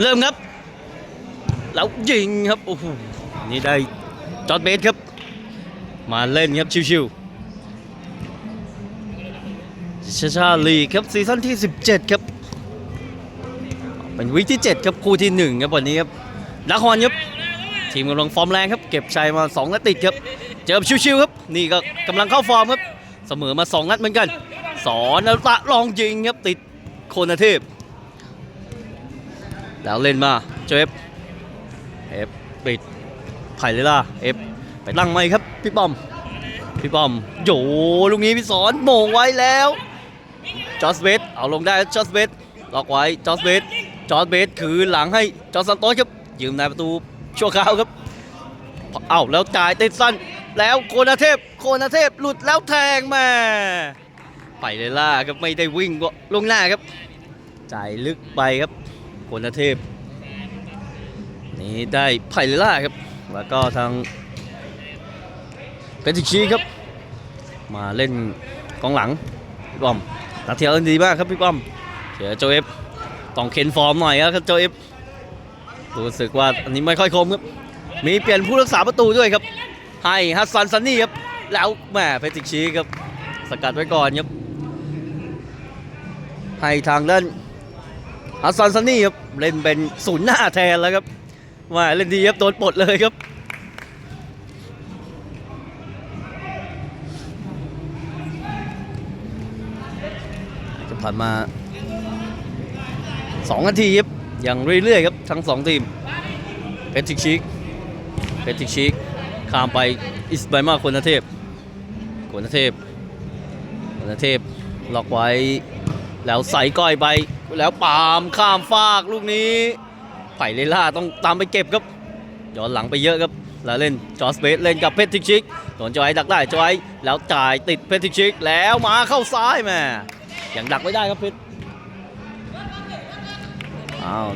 เริ่มครับ แล้วยิงครับโอ้โหนี่ได้จอดเบสครับ มาเล่นครับชิวๆชาชาลีครับซีซั่นที่ 17 ครับ เป็นวีคที่ 7 ครับคู่ที่ 1 ครับวันนี้ครับนครครับทีมกำลังฟอร์มแรงครับ เก็บชัยมา2นัดติดครับ เจอแบบชิวๆครับ นี่ก็กำลังเข้าฟอร์มครับ เสมอมา 2 นัดเหมือนกัน สอนแล้วตะลองยิงครับติดโคนเทพ แล้วเล่นมาเจอเอฟเอฟปิดไผ่เลยล่ะเอฟไปตั้งไหมครับพี่ป้อมพี่ป้อมโยลูกนี้พี่สอนโมงไว้แล้วจอร์สเบสเอาลงได้จอร์สเบสล็อกไว้จอร์สเบสจอร์สเบสคือหลังให้จอสันโตสครับยืมในประตูชั่วคราวครับเอ้าแล้วจ่ายติดสั้นแล้วโคนาเทพโคนาเทพหลุดแล้วแทงมาไปเลยล่ะครับไม่ได้วิ่งลงหน้าครับจ่ายลึกไปครับ โคนเทพ นี่ได้ไผ่ลิล่าครับ แล้วก็ทางเป็นจิชีครับ มาเล่นกองหลังพี่ป้อมตัดเทียเล่นดีมากครับพี่ป้อมเดี๋ยวโจเอฟต้องเข็นฟอร์มหน่อยครับโจเอฟรู้สึกว่าอันนี้ไม่ค่อยคมครับ มีเปลี่ยนผู้รักษาประตูด้วยครับ ให้ฮัสซันซันนี่ครับ แล้วแหม่เพติกชีครับ สกัดไว้ก่อนครับ ให้ทางด้าน ฮัสซันซันนี่ครับเล่นเป็นศูนย์หน้าแทนแล้วครับว่าเล่นดีครับโดนปลดเลยครับจะผ่านมา2นาทีครับอย่างเรื่อยๆครับทั้ง 2 ทีมเพชรทิกชิกเพชรทิกชิกข้ามไปอิสไบมาคนเทพคนเทพคนเทพล็อกไว้แล้วใส่ก้อยไป แล้วปามข้ามฟากลูกนี้ไผ่เลล่าต้องตามไปเก็บครับย้อนหลังไปเยอะครับแล้วเล่นจอสเบสเล่นกับเพชรทิกชิกโดนจอยดักได้จอยแล้วจ่ายติดเพชรทิกชิกแล้วมาเข้าซ้ายแม่ยังดักไม่ได้ครับเพชรอ้าว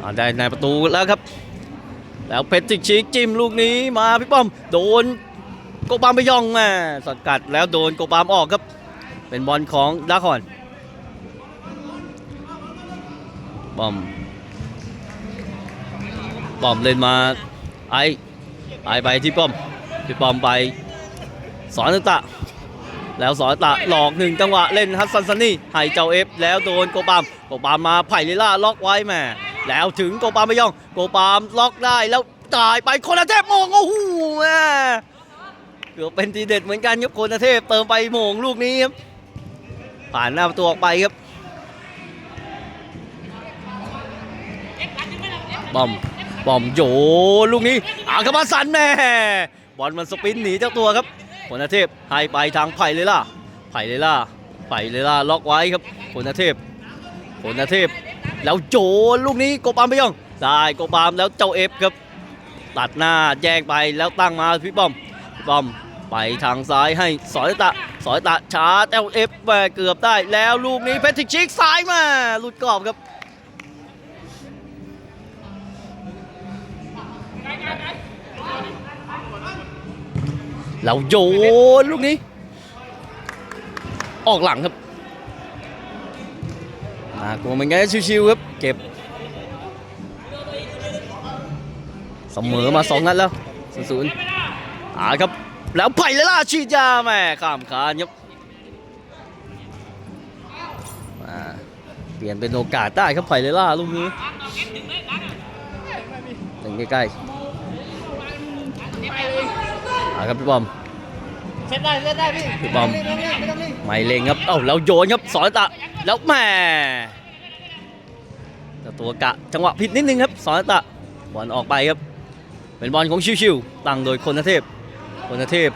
อ่าได้ในประตูแล้วครับ แล้วเพชรทิกชิกจิ้มลูกนี้มาพี่ป้อม โดนโกบามไปย่องแม่สกัดแล้วโดนโกบามออกครับ เป็นบอลของดาคอน บอมบอมเล่นมาไอไอไปที่ป้อมที่ป้อมไปสอนตะ แล้วสอนตะหลอกหนึ่งจังหวะเล่นฮัสซันซันนี่ให้เจ้าเอฟแล้วโดนโกปามโกปามมาไผ่ลิล่าล็อกไว้แม่แล้วถึงโกปามไม่ย่องโกปามล็อกได้แล้วจ่ายไปคนาเทพโมงโอ้โหแม่เกือบเป็นทีเด็ดเหมือนกันครับคนเทพเติมไปโมงลูกนี้ครับผ่านหน้าประตูออกไปครับ บอมบอมโยลูกนี้อากามาสันแม่บอลมันสปินหนีเจ้าตัวครับผลเทพให้ไปทางไผ่เลยล่ะไผ่เลยล่ะไผ่เลยล่ะล็อกไว้ครับผลเทพผลเทพ แล้วโจลูกนี้โกปามไปยังได้โกปามแล้วเจ้าเอฟครับ ตัดหน้าแย่งไปแล้วตั้งมาพี่ป้อมพี่ป้อมไปทางซ้ายให้สอยตะสอยตะช้าเต้าเอฟแม่เกือบได้แล้วลูกนี้เพชรทิกชิกซ้ายมาหลุดกรอบครับ แล้วโยนลูกนี้ ออกหลังครับน่ากลัวเหมือนกันชิวๆครับเก็บเสมอมาสองนัดแล้วศูนย์ๆอ่าครับ แล้วไผ่เลยล่ะชีดยาแม่ข้ามคานครับมาเปลี่ยนเป็นโอกาสได้ครับไผ่เลยล่ะลูกนี้ถึงใกล้ๆ อ่าครับพี่บอมเซตได้เซตได้พี่พี่บอมไม่ต้องรีบไม่ต้องรีบไม่เล็งครับเอ้าแล้วโยนครับสอนตะแล้วแหม่แต่ตัวกะจังหวะผิดนิดนึงครับสอนตะบอลออกไปครับ เป็นบอลของชิวๆตั้งโดยคนเทพคนเทพ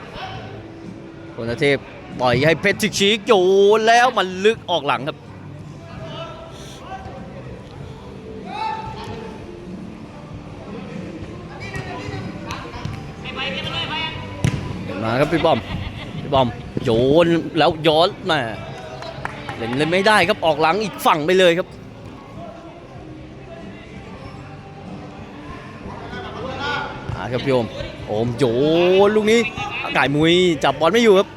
คนเทพปล่อยให้เพชรทิกชีกโยนแล้วมันลึกออกหลังครับ ครับพี่บอมพี่บอมโยนแล้วย้อนมาเล่นเล่นไม่ได้ครับออกหลังอีกฝั่งไปเลยครับอาครับพี่โอมโอมโยนลูกนี้ไก่มุยจับบอลไม่อยู่ครับ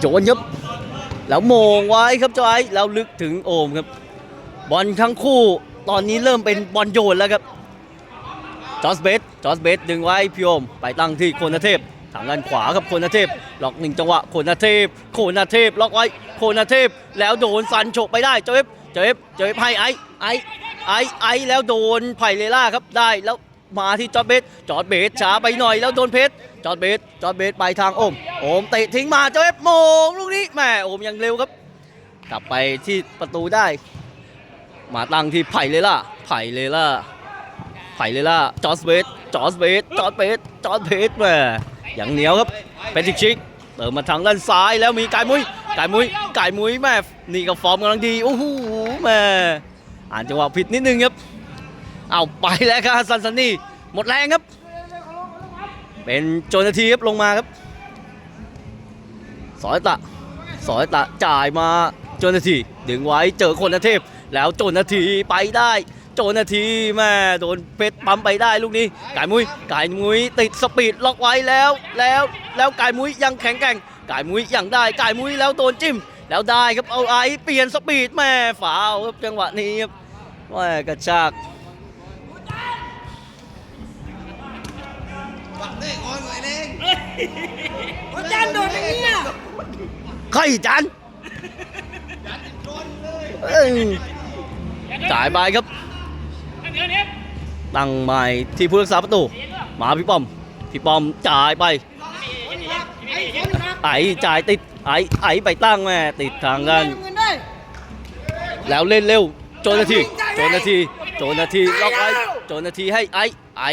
โยนครับแล้วโมงไว้ครับเจ้าไอ้แล้วลึกถึงโอมครับ บอลทั้งคู่ตอนนี้เริ่มเป็นบอลโยนแล้วครับ จอสเบสจอสเบสดึงไว้พี่โอมไปตั้งที่โคนาเทพทางด้านขวาครับโคนาเทพล็อกหนึ่งจังหวะโคนาเทพโคนาเทพล็อกไว้โคนาเทพแล้วโดนสันโฉบไปได้เจฟเจฟเจฟให้ไอ้ไอ้ไอ้ไอ้แล้วโดนไผ่เลล่าครับได้แล้วมาที่จอร์สเบสจอร์สเบสช้าไปหน่อยแล้วโดนเพชรจอร์สเบสจอร์สเบสไปทางโอมโอมเตะทิ้งมาเจฟโมงลูกนี้แหม่โอมยังเร็วครับ กลับไปที่ประตูได้ มาตั้งที่ไผ่เลล่าไผ่เลล่า ไผ่เลยล่าจอร์สเบสจอร์สเบสจอร์สเบสจอร์สเบสแม่อย่างเหนียวครับเป็นทิกชิกเติมมาทางด้านซ้ายแล้วมีกายมุ้ยกายมุ้ยกายมุ้ยแม่นี่ก็ฟอร์มกำลังดีโอ้โหแม่อ่านจังหวะผิดนิดนึงครับเอาไปแล้วครับสซันซันนี่หมดแรงครับ เป็นโจนาทีครับลงมาครับสอยตะสอยตะจ่ายมาโจนาทีดึงไว้เจอคนาเทพ แล้วโจนาทีไปได้ โจนาทีแม่โดนเพชรปั๊มไปได้ลูกนี้กายมุ้ยกายมุ้ยติดสปีดล็อกไว้แล้วแล้วแล้วกายมุ้ยยังแข็งแกร่งกายมุ้ยยังได้กายมุ้ยแล้วโดนจิ้ม แล้วได้ครับเอาไอเปลี่ยนสปีดแม่ฝาวครับจังหวะนี้ครับแม่กระชากอาจารย์โดดอย่างนี้อะใครจันเอ้ยจ่ายไปครับ ตั้งใหม่ที่ผู้รักษาประตู มาพี่ป้อม พี่ป้อมจ่ายไป ไอ้จ่ายติด ไอ้ไอ้ไปตั้งแม่ติดทางกันเงินได้แล้วเล่นเร็ว โจนาที โจนาที โจนาทีล็อกไว้โจนาทีให้ไอ้ ไอ้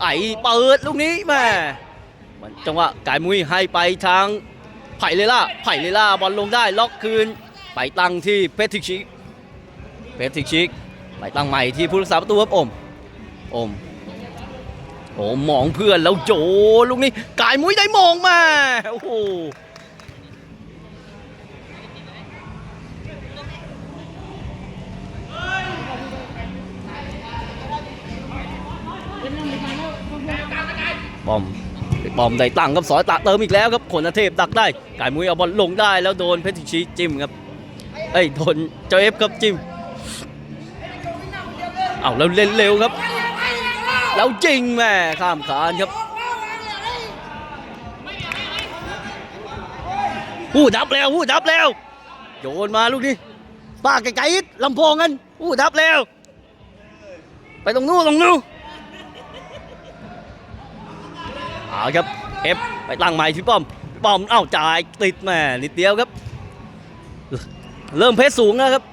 ไอ้เปิดลูกนี้แม่มันจังหวะกายมุ้ยให้ไปทางไผ่เลล่า ไผ่เลล่าบอลลงได้ล็อกคืน ไปตั้งที่เพทริกชิกเพทริกชิก ไปตั้งใหม่ที่ผู้รักษาประตูครับอมอมโอ้มองเพื่อนแล้วโจลูกนี้กายมุ้ยได้มองมาโอ้โหบอมบอมได้ตั้งครับสอยตะเติมอีกแล้วครับขนเทพดักได้กายมุ้ยเอาบอลลงได้แล้วโดนเพชรชิจิ้มครับเอ้ยโดนเจ้าเอฟครับจิ้ม เอาแล้วเล่นเร็วครับ แล้วจริงแม่ข้ามคานครับผู้ดับแล้วผู้ดับแล้ว โยนมาลูกนี้ป้าไกลๆอีกลำโพงกันผู้ดับแล้ว ไปตรงนู้นตรงนู้นเอาครับเอฟไปตั้งใหม่ที่ป้อมพี่ป้อมเอ้าจ่ายติดแม่นิดเดียวครับ เริ่มเพสสูงแล้วครับ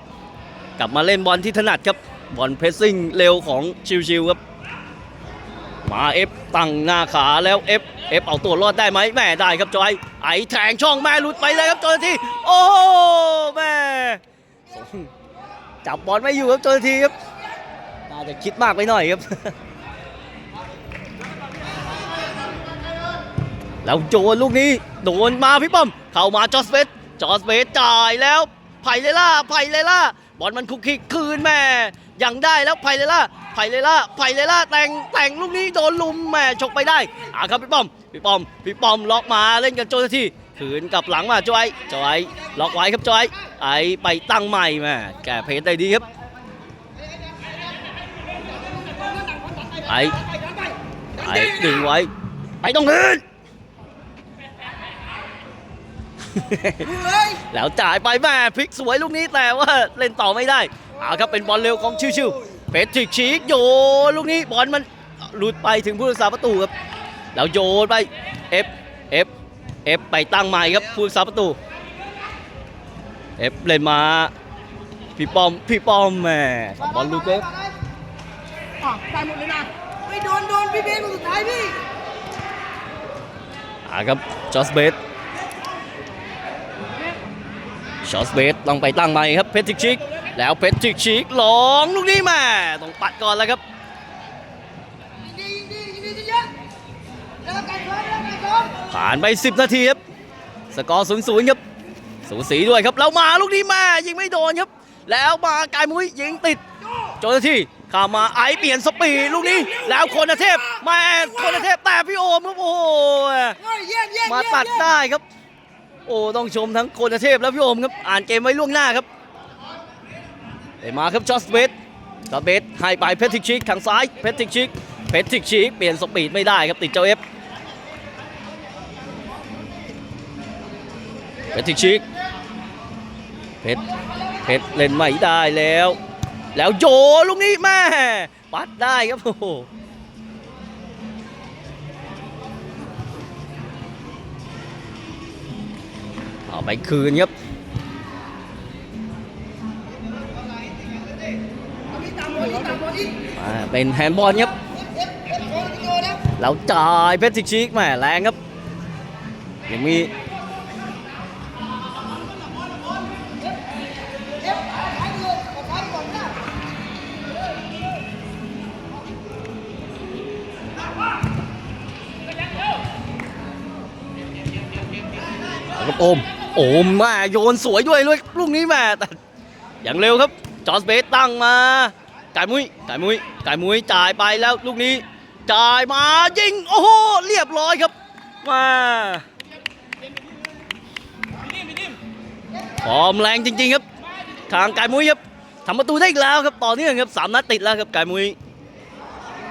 กลับมาเล่นบอลที่ถนัดครับ บอลเพสซิ่งเร็วของชิวๆครับ มาเอฟตั้งหน้าขาแล้วเอฟเอฟเอาตัวรอดได้ไหมแม่ได้ครับจอย ไอแทงช่องแม่หลุดไปเลยครับจอยทีโอ้แม่จับบอลไม่อยู่ครับจอยทีครับน่าจะคิดมากไปหน่อยครับแล้วโจนลูกนี้โดนมาพี่ป้อม เข้ามาจอสเปสจอสเปสจ่ายแล้วไผ่เลล่าไผ่เลล่าบอลมันคุกคิกคืนแม่ ยังได้แล้วไผ่เลล่าไผ่เลล่าไผ่เลล่าแต่งแต่งลูกนี้โดนลุมแม่ฉกไปได้อ่าครับพี่ป้อมพี่ป้อมพี่ป้อมล็อกมาเล่นกับโจนาทีคืนกลับหลังมาจอยจอยล็อกไว้ครับจอยไอไปตั้งใหม่แม่แก้เพจได้ดีครับไอไอดึงไว้ไปตรงอื่นแล้วจ่ายไปแม่พลิกสวยลูกนี้แต่ว่าเล่นต่อไม่ได้ เอาครับเป็นบอลเร็วของชิวๆเพชรชิกชีกโยนลูกนี้บอลมันหลุดไปถึงผู้รักษาประตูครับแล้วโยนไปเอฟเอฟเอฟไปตั้งใหม่ครับผู้รักษาประตูเอฟเล่นมาพี่ป้อมพี่ป้อมแม่บอลลูกเอฟอะได้หมดเลยนะไม่โดนโดนพี่เบสคนสุดท้ายพี่อ่าครับจอสเบสจอสเบสต้องไปตั้งใหม่ครับเพชรชิก แล้วเพชรชิกหลองลูกนี้มาต้องปัดก่อนแล้วครับผ่านไป 10 นาทีครับสกอร์ศูนย์ศูนย์ครับสูสีด้วยครับ แล้วมาลูกนี้มายิงไม่โดนครับ แล้วมากายมุ้ยยิงติดโจนาทีข้ามาไอเปลี่ยนสปีดลูกนี้ แล้วโคนเทพม่โคนเทพแต่พี่โอมครับโอ้โหมาตัดได้ครับ โอ้ต้องชมทั้งโกนเทพและพี่โอมครับ อ่านเกมไว้ล่วงหน้าครับ เดมาครับจอสเบสจอสเบสให้ไปเพทริกชิกทางซ้ายเพทริกชิกเพทริกชิกเปลี่ยนสปีดไม่ได้ครับติดเจ้าเอฟเพทริกชิกเพชรเพชรเล่นไม่ได้แล้ว แล้วโยลูกนี้แม่ปัดได้ครับโอ้โหเอาไปคืนครับ เป็นแฮนด์บอลครับแล้วจ่ายเพชรชิกชิกแม่แรงครับ ยังมีเอฟท้ายเลยขอท้ายก่อนนะแล้วก็โอม โอมแม่โยนสวยด้วยลูกลูกนี้แม่แต่อย่างเร็วครับ จอร์สเบสตั้งมา ไก่มุ้ยไก่มุ้ยไก่มุ้ยจ่ายไปแล้วลูกนี้จ่ายมายิงโอ้โหเรียบร้อยครับมาฟอร์มแรงจริง ๆ ครับ ทางไก่มุ้ยครับทำประตูได้อีกแล้วครับต่อเนื่องครับสามนัดติดแล้วครับไก่มุ้ย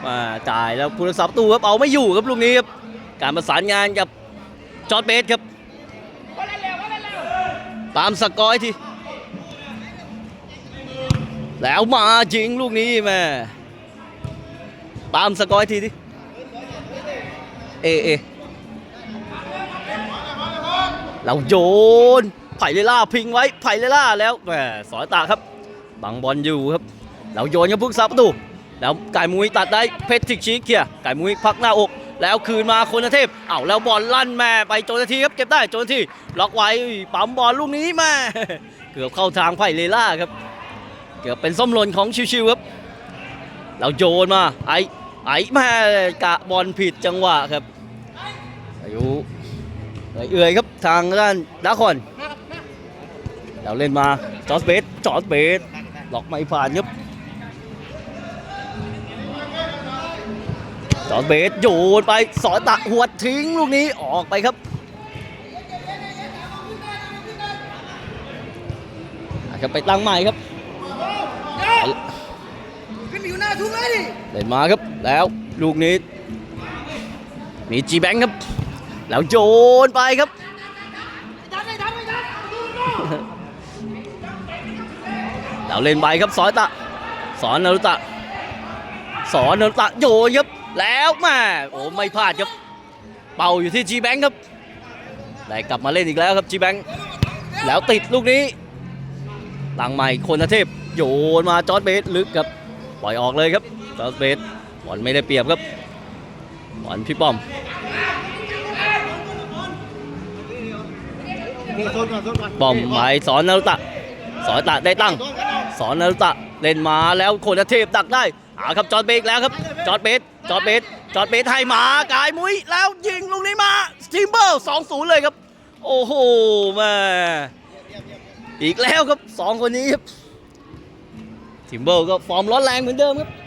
มาจ่ายแล้วผู้รักษาประตูครับเอาไม่อยู่ครับลูกนี้ครับการประสานงานกับจอร์ดเบสครับตามสกอร์อีกที แล้วมาจริงลูกนี้แม่ตามสกอร์ทีดิเอเอเราโยนไผ่เลล่าพิงไว้ไผ่เลล่าแล้วแหมสอยตาครับบังบอลอยู่ครับ เราโยนกับผู้สาประตูแล้วไก่มุ้ยตัดได้เพชรทิกชีเคลียไก่มุ้ยพักหน้าอก แล้วคืนมาคนเทพเอ้าแล้วบอลลั่นแม่ไปโจนาทีครับเก็บได้โจนาทีล็อกไว้ปั๊มบอลลูกนี้แม่เกือบเข้าทางไผ่เลล่าครับ เกือบเป็นส้มหล่นของชิวๆครับเราโยนมาไอ้ไอ้แม่กะบอลผิดจังหวะครับอายุเอื่อยครับทางด้านดาคอนเราเล่นมาจอร์สเบสจอร์สเบสล็อกไม่ผ่านครับจอร์จเบสโยนไปสอยตะหัวดทิ้งลูกนี้ออกไปครับครับไปตั้งใหม่ครับ ขึ้นมาอยู่หน้าทุ่ง เล่นมาครับแล้วลูกนี้ มีจีแบงครับ แล้วโยนไปครับดันไม่ดันไม่ดันดูดูเล่นไปครับสอนตะ สอนนารุตะ สอนนารุตะโยนครับ แล้วมาโอ้ไม่พลาดครับ เป่าอยู่ที่จีแบงครับได้กลับมาเล่นอีกแล้วครับจีแบงแล้วติดลูกนี้หลังใหม่คนเทพโยนมาจอร์ดเบสลึกครับ ปล่อยออกเลยครับ จอร์ดเบสบอลไม่ได้เปรียบครับบอลพี่ป้อมป้อมไปสอนนารุตะ สอนตะได้ตั้ง สอนนารุตะเล่นมาแล้วโคนเทพดักได้หาครับจอร์ดเบสอีกแล้วครับจอร์ดเบสจอร์ดเบสจอร์ดเบสให้มากายมุ้ยแล้วยิงลูกนี้มาทิมเบอร์สองศูนย์เลยครับ โอ้โหแม่อีกแล้วครับสองคนนี้ครับทิมเบอร์ก็ฟอร์มร้อนแรงเหมือนเดิมครับฮะ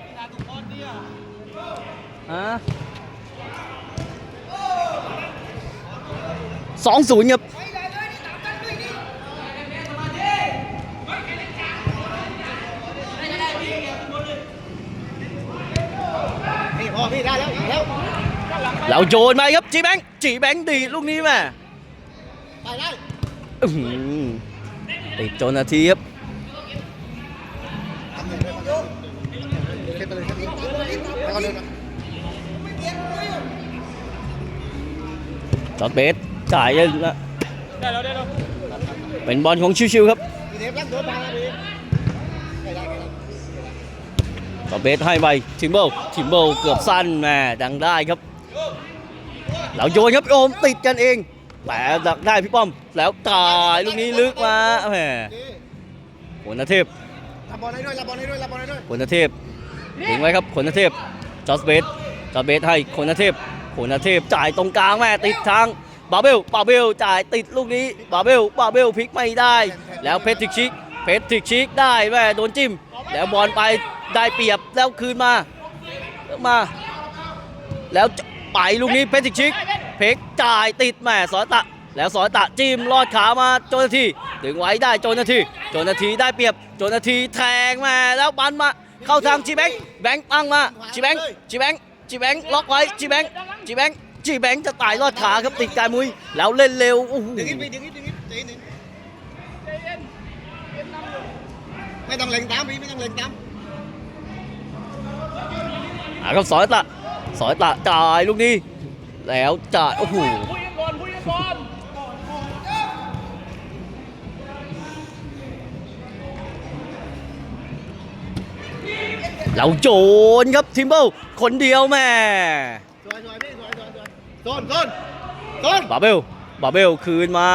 สองศูนย์ครับไปเลยเลยนี่ตามกันด้วยนี่นี่พอพี่ได้แล้วอีกแล้วเราโยนไปครับจีแบงค์จีแบงค์ดีดลูกนี้แม่ไปได้อื้อหือติดโจนาทีครับ จอร์ดเบสจ่ายเลยนะเป็นบอลของชิวๆครับพี่เทปรับโดนบาแล้วพี่ได้ได้ได้จอร์ดเบสให้ไปทิมเบิลทิมเบิลเกือบสั้นแม่ดังได้ครับเราโยนครับโอมติดกันเองแต่ดักได้พี่ป้อม แล้วจ่ายลูกนี้ลึกมาแหมนี่ขนเทพรับบอลให้ด้วยรับบอลให้ด้วยรับบอลให้ด้วยขนเทพถึงไว้ครับขนเทพจอร์ดเบสจอร์ดเบสให้ขนเทพ ขนเทพจ่ายตรงกลางแม่ติดทางบาเบลบาเบลจ่ายติดลูกนี้บาเบลบาเบลพลิกไม่ได้ แล้วเพชรทิกชิกเพชรทิกชิกได้แม่โดนจิ้ม แล้วบอลไปได้เปรียบแล้วคืนมามา แล้วไปลูกนี้เพชรทิกชิก เพกจ่ายติดแม่สอนตะ แล้วสอนตะจิ้มลอดขามาโจนาทีดึงไว้ได้โจนาทีโจนาทีได้เปรียบโจนาทีแทงแมาแล้วบันมาเข้าทางจีแบงค์แบงค์ตั้งมาจีแบงค์จีแบงค์ จีแบงค์ล็อกไว้จีแบงค์จีแบงค์จีแบงค์จะตายลอดขาครับติดกายมุยแล้วเล่นเร็วโอ้โหดึงอีกไปดึงอีกดึงอีกใจเย็นไม่ต้องเล็งตามพี่ไม่ต้องเล็งตามอ่าครับสอยตะสอยตะจ่ายลูกนี้แล้วจ่ายโอ้โห เราโจนครับทิมเบิลคนเดียวแม่สวยสวยพี่สวยสวยสวยโซนโซนโซนบาเบลบาเบลคืนมา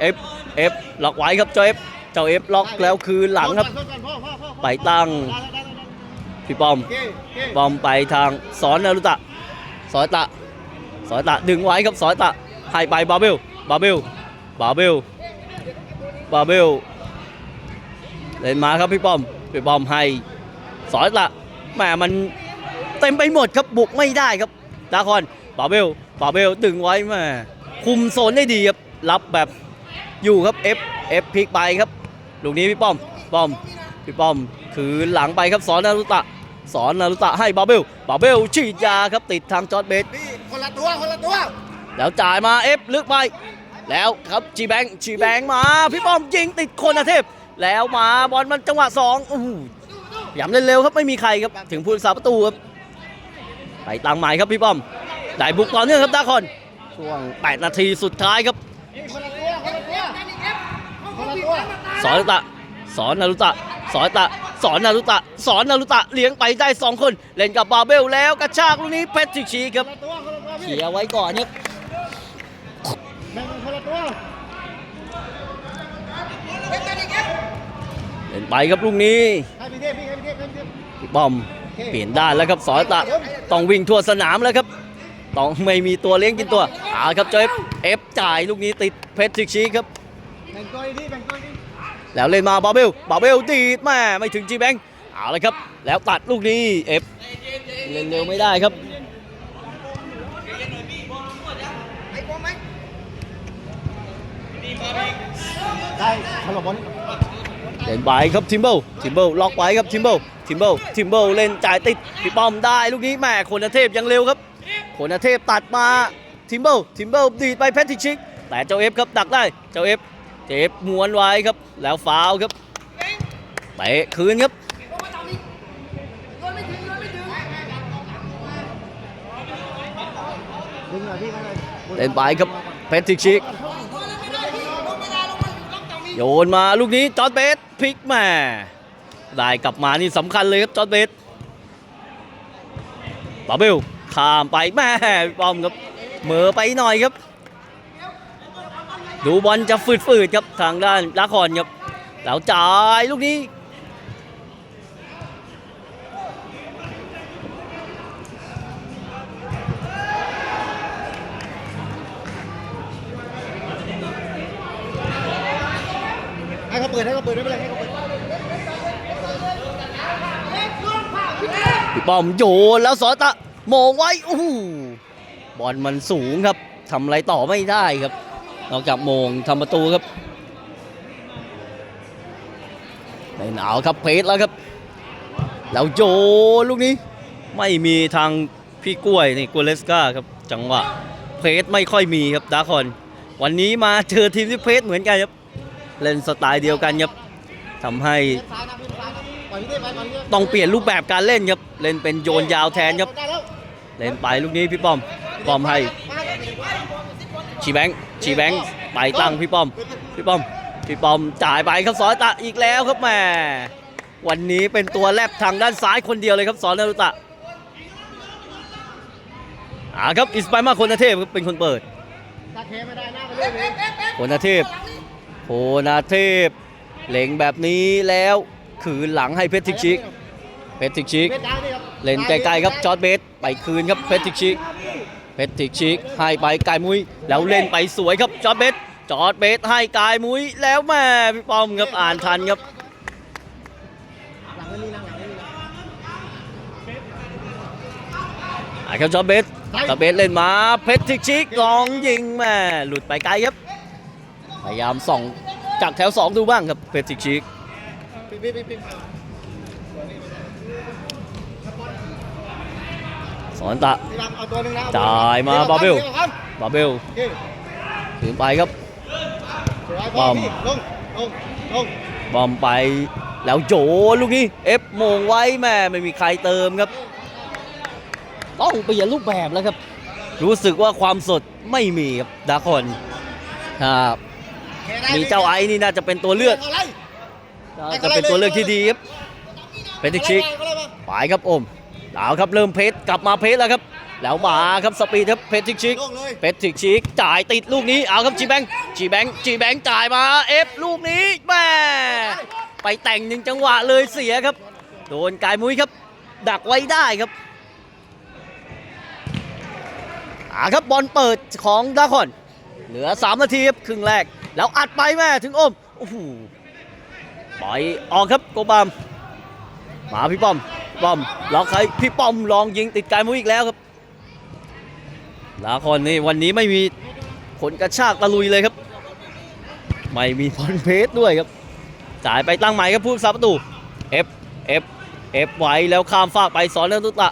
เอฟเอฟล็อกไว้ครับเจ้าเอฟเจ้าเอฟล็อกแล้วคืนหลังครับโซนก่อนพ่อพ่อพ่อไปตั้งได้ได้ได้ได้พี่ป้อมโอเคโอเคบอมไปทางสอนนารุตะสอยตะสอยตะดึงไว้ครับสอยตะให้ไปบาเบลบาเบลบาเบลบาเบลเล่นมาครับพี่ป้อมพี่ป้อมให้ สอยตะแหมมันเต็มไปหมดครับบุกไม่ได้ครับดาคอนบาเบลบาเบลดึงไว้แหม่คุมโซนได้ดีครับรับแบบอยู่ครับ F F พลิกไปครับลูกนี้พี่ป้อมป้อมพี่ป้อมคืนหลังไปครับสอนนารุตะ สอนนารุตะให้บาเบลบาเบลฉีดยาครับติดทางจอร์ดเบสพี่คนละตัวคนละตัวแล้วจ่ายมาเอฟลึกไปแล้วครับจีแบงจีแบงมาพี่ป้อมยิงติดคนอาเทพ แล้วมาบอลมันจังหวะสองอู้หูพ ยายามเร็วๆครับไม่มีใครครับถึงผู้รักษาประตูครับไปตังหม่ครับพี่ป้อมได้บุกต่อเนื่องครับดาคอนช่วง 8 นาทีสุดท้ายครับสอนนารุตะสอนนารุตะสอนตะสอนนารุตะสอนนารุตะเลี้ยงไปได้สองคน เล่นกับบาเบลแล้วกระชากลูกนี้เพชรชิกชีครับเขี่ยไว้ก่อนครับแบ่งกันคนละตัวเป็นกันอีกครับเล่นไปครับลูกนี้ พี่เทพพี่ให้พี่เทพให้พี่เทพพี่ป้อมเปลี่ยนด้านแล้วครับสอยตะต้องวิ่งทั่วสนามแล้วครับต้องไม่มีตัวเลี้ยงกินตัวอาครับเจฟเอฟจ่ายลูกนี้ติดเพชรชิกชีครับแบ่งตัวดีๆแบ่งตัวดีแล้วเล่นมาบาเบลบาเบลดีดแม่ไม่ถึงจีแบงเอาเลยครับ แล้วตัดลูกนี้เอฟเล่นเร็วไม่ได้ครับไอ้ผมไหมได้ถล่มบอล เล่นไปครับทิมเบิลทิมเบิลล็อกไว้ครับทิมเบิลทิมเบิลทิมเบิลเล่นจ่ายติดพี่ป้อมได้ลูกนี้แม่โคนเทพยังเร็วครับโคนเทพตัดมาทิมเบิลทิมเบิลดีดไปเพชรชิก แต่เจ้าเอฟครับดักได้เจ้าเอฟเจ็บม้วนไว้ครับ แล้วฟาวครับเตะคืนครับลงมาต่ำอีกโยนไม่ถึงโยนไม่ถึงดึงหน่อยพี่มายเล่นไปครับเพชรชิก โยนมาลูกนี้จอร์ดเบสพลิกแม่ได้กลับมานี่สำคัญเลยครับจอร์ดเบสบาเบลข้ามไปแม่บอมครับเหมือไปหน่อยครับ ดูบอลจะฝืดๆครับทางด้านลาคอนครับแล้วจ่ายลูกนี้ ให้เขาเปิดให้เขาเปิดไม่เป็นไรให้เขาเปิดป้อมโยนแล้วสอตะโมงไว้โอ้โหบอลมันสูงครับทำอะไรต่อไม่ได้ครับนอกจากมงทำประตูครับในหนาวครับเพชรแล้วครับแล้วโยนลูกนี้ไม่มีทางพี่กล้วยนี่กัวเลสกาครับจังหวะเพชรไม่ค่อยมีครับดาคอนวันนี้มาเจอทีมที่เพชรเหมือนกันครับ เล่นสไตล์เดียวกันครับทำให้ต้องเปลี่ยนรูปแบบการเล่นครับเล่นเป็นโยนยาวแทนครับเล่นไปลูกนี้พี่ป้อมป้อมให้ชีแบงค์ชีแบงค์ไปตั้งพี่ป้อมพี่ป้อมพี่ป้อมจ่ายไปครับสอนตะอีกแล้วครับแหม่วันนี้เป็นตัวแลบทางด้านซ้ายคนเดียวเลยครับสอนนารุตะอ่าครับอิสไปมาคนนาเทพเป็นคนเปิดคไม่ได้หน้าไปเรื่อยเลยคนนาเทพ โคนาเทพเล็งแบบนี้แล้วขืนหลังให้เพชรทิกชิกเพชรทิกชิกเล่นไกลๆครับจอร์ดเบสไปคืนครับเพชรทิกชิกเพชรทิกชิกให้ไปกายมุ้ยแล้วเล่นไปสวยครับจอร์ดเบสจอร์ดเบสให้กายมุ้ยแล้วแม่พี่ป้อมครับอ่านทันครับหลังไม่มีนะหลังไม่มีนะอ่าครับจอร์ดเบสจอร์ดเบสเล่นมาเพชรทิกชิกลองยิงแม่หลุดไปไกลครับ พยายามส่องจากแถวสองดูบ้างครับเพชรชิกปิ๊งปิ๊งปิ๊งปิ๊งสอนตะพี่ดำเอาตัวหนึงนะจ่ายมาบาเบลครับบาเบลโอเคถึงไปครับสวยบอมพี่ลงลงลงบอมไปแล้วโจลูกนี้เอฟโมงไว้แม่ไม่มีใครเติมครับ ต้องเปลี่ยนรูปแบบแล้วครับ รู้สึกว่าความสดไม่มีครับดาคอนครับ มีเจ้าไอ้นี่น่าจะเป็นตัวเลือกอะไรน่าจะเป็นตัวเลือกที่ดีครับเป็นทิกชิกเอาอะไรมาไปครับโอมแล้วครับเริ่มเพชรกลับมาเพชรแล้วครับ แล้วมาครับสปีดครับเพชรทิกชิกลงเลยเพชรทิกชิกจ่ายติดลูกนี้เอาครับจีแบงจีแบงจีแบงจ่ายมาเอฟลูกนี้แม่ไปแต่งหนึ่งจังหวะเลยเสียครับ โดนกายมุ้ยครับ ดักไว้ได้ครับอ่าครับบอลเปิดของดาคอน เหลือ 3 นาทีครับครึ่งแรก แล้วอัดไปแม่ถึงโอมโอ้โหปล่อยออกครับโกบามมาพี่ป้อมป้อมล็อกใครพี่ป้อมลองยิงติดกายมุยอีกแล้วครับลาคอนนี่วันนี้ไม่มีผลกระชากตะลุยเลยครับ ไม่มีพลเพสด้วยครับจ่ายไปตั้งใหม่ครับผู้รักษาประตู F F F ไว้แล้วข้ามฟากไปสอนนารุตะ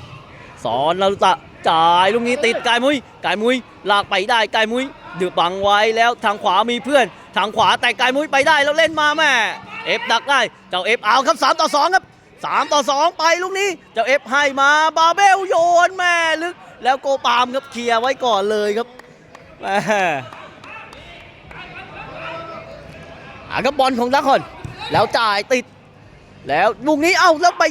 สอนนารุตะจ่ายลูกนี้ติดกายมุยกายมุย ลากไปได้ไกายมุ้ยดึกบังไว้แล้วทางขวามีเพื่อน ทางขวาแต่ไกายมุ้ยไปได้แล้วเล่นมาแม่เอฟดักได้เจ้าเอฟเอาครับ3ต่อ2ครับ3ต่อ 2 ไปลูกนี้เจ้าเอฟให้มาบาเบลโยนแม่ลึก แล้วโกปามครับเคลียร์ไว้ก่อนเลยครับแม่อาครับบอลของดักคอนแล้วจ่ายติด แล้วลูกนี้เอ้าแล้วไป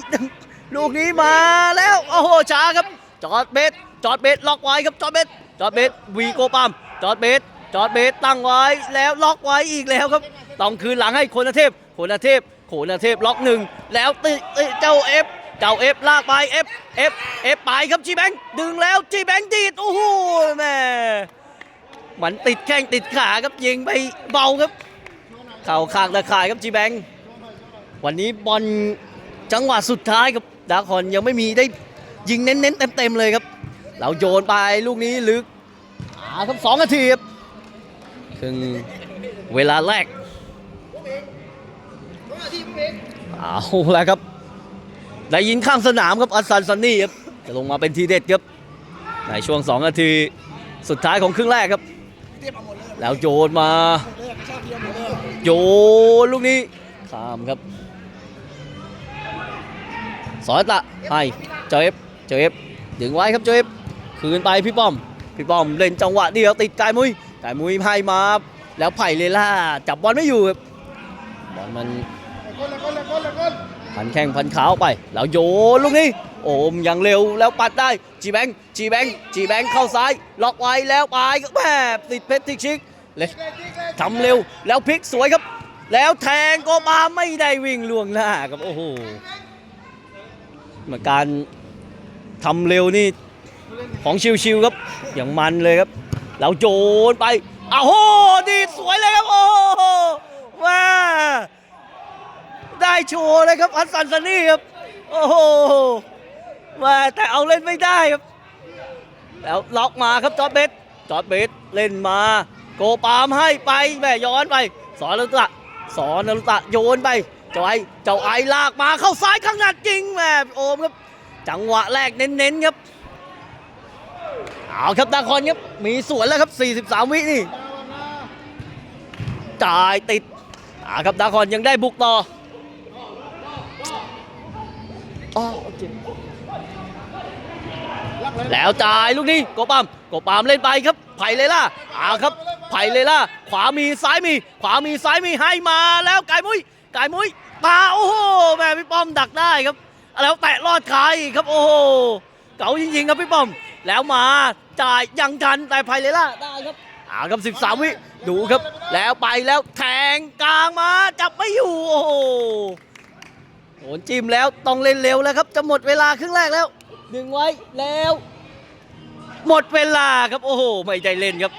ลูกนี้มาแล้วโอ้โหช้าครับจอดเบสจอดเบสล็อกไว้ครับจอดเบส จอดเบสวีโกปามจอดเบสจอดเบสตั้งไว้แล้วล็อกไว้อีกแล้วครับ ต้องคืนหลังให้โคนเทพโคนเทพโคนเทพล็อกหนึ่งแล้วติเจ้าเอฟเจ้าเอฟลากไปเอฟเอฟเอฟไปครับจีแบงดึงแล้วจีแบงดีดโอ้โหแม่มันติดแข้งติดขาครับยิงไปเบาครับ เข่าข้างตะข่ายครับจีแบงวันนี้บอลจังหวะสุดท้ายครับดาคอนยังไม่มีได้ยิงเน้นๆเต็มๆเลยครับ เราโยนไปลูกนี้ลึกอาครับสองนาทีครับครึ่งเวลาแรกเอาแล้วครับ ได้ยินข้างสนามครับอัสซันซันนี่ครับ จะลงมาเป็นทีเด็ดครับ ในช่วง2นาทีสุดท้ายของครึ่งแรกครับ แล้วโยนมา โยนลูกนี้ข้ามครับสอยตะให้เจ้าเอฟเจ้าเอฟดึงไว้ครับเจ้าเอฟ คืนไปพี่ป้อม พี่ป้อมเล่นจังหวะเดียวติดกายมุยกายมุยให้มา แล้วไผ่เลล่าจับบอลไม่อยู่ครับบอลมันพันแข้งพันขาออกไป แล้วโยนลูกนี้ โอมอย่างเร็วแล้วปัดได้ จีแบงจีแบงจีแบงเข้าซ้าย ล็อกไว้แล้วไปก็แม่ติดเพชรทิกชิกเลยทำเร็วแล้วพลิกสวยครับ แล้วแทงก็มาไม่ได้วิ่งล่วงหน้าครับโอ้โหเหมือนการทำเร็วนี่ ของชิวๆครับ อย่างมันเลยครับแล้วโยนไปอ้าวโหดีสวยเลยครับ โอ้โหว้าได้โชว์เลยครับอัสซันซันนี่ครับ โอ้โหมาแต่เอาเล่นไม่ได้ครับ แล้วล็อกมาครับจอร์ดเบสจอร์ดเบสเล่นมา โกปามให้ไปแม่ย้อนไป สอนนารุตะ สอนนารุตะโยนไปเจ้าไอเจ้าไอลากมาเข้าซ้ายข้างหน้าจริงแม่โอมครับ จังหวะแรกเน้นๆครับ เอาครับดาคอนครับมีสวนแล้วครับ 43 วินี่จ่ายติดอาครับดาคอนยังได้บุกต่อแล้วจ่ายลูกนี้โกปามโกปามเล่นไปครับ ไผ่เลยล่ะอาครับไผ่เลยล่ะขวามีซ้ายมี ขวามีซ้ายมีให้มาแล้วไก่มุ้ยไก่มุ้ยมาโอ้โหแม่พี่ป้อมดักได้ครับ แล้วแตะลอดขาอีกครับโอ้โหเก๋าจริงๆครับพี่ป้อม แล้วมาจ่ายยังทันแต่ไผ่เลยล่ะได้ครับอาครับ 13 วิดูครับ แล้วไปแล้วแทงกลางมาจับไม่อยู่ โอ้โหโหนจิ้มแล้วต้องเล่นเร็วแล้วครับ จะหมดเวลาครึ่งแรกแล้วดึงไว้แล้ว หมดเวลาครับ โอ้โห ไม่ใจเล่นครับ